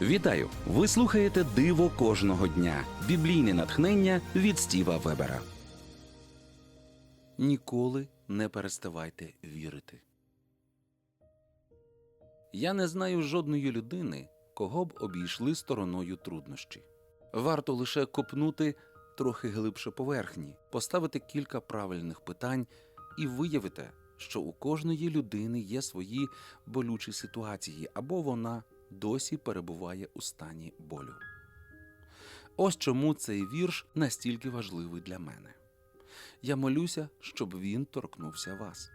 Вітаю! Ви слухаєте Диво кожного дня. Біблійне натхнення від Стіва Вебера. Ніколи не переставайте вірити. Я не знаю жодної людини, кого б обійшли стороною труднощі. Варто лише копнути трохи глибше поверхні, поставити кілька правильних питань і виявите, що у кожної людини є свої болючі ситуації, або вона досі перебуває у стані болю. Ось чому цей вірш настільки важливий для мене. Я молюся, щоб він торкнувся вас.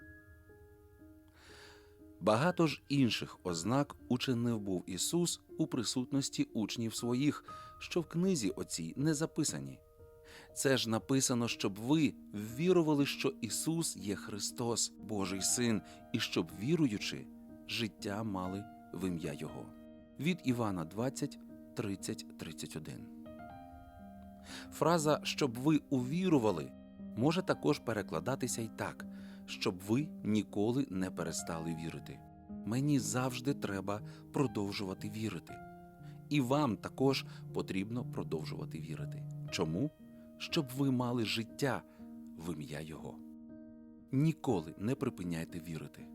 Багато ж інших ознак учинив був Ісус у присутності учнів своїх, що в книзі оцій не записані. Це ж написано, щоб ви ввірували, що Ісус є Христос, Божий Син, і щоб, віруючи, життя мали в ім'я Його. Від Івана 20, 30, 31. Фраза щоб ви увірували може також перекладатися й так, щоб ви ніколи не перестали вірити. Мені завжди треба продовжувати вірити. І вам також потрібно продовжувати вірити. Чому? Щоб ви мали життя в ім'я Його. Ніколи не припиняйте вірити.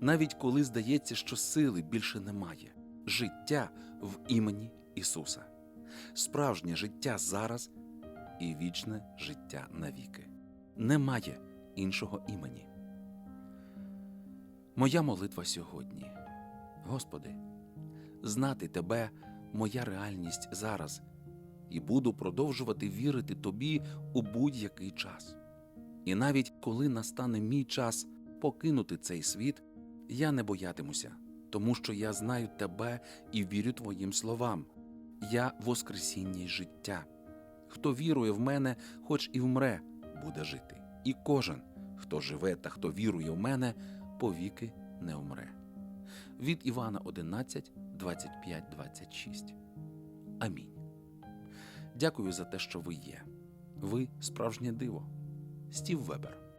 Навіть коли здається, що сили більше немає, життя в імені Ісуса, справжнє життя зараз і вічне життя навіки. Немає іншого імені. Моя молитва сьогодні, Господи, знати Тебе моя реальність зараз, і буду продовжувати вірити Тобі у будь-який час. І навіть коли настане мій час покинути цей світ, я не боятимуся, тому що я знаю Тебе і вірю Твоїм словам. Я Воскресіння й життя. Хто вірує в мене, хоч і вмре, буде жити. І кожен, хто живе та хто вірує в мене, повіки не вмре. Від Івана 11, 25, 26. Амінь. Дякую за те, що ви є. Ви справжнє диво. Стів Вебер.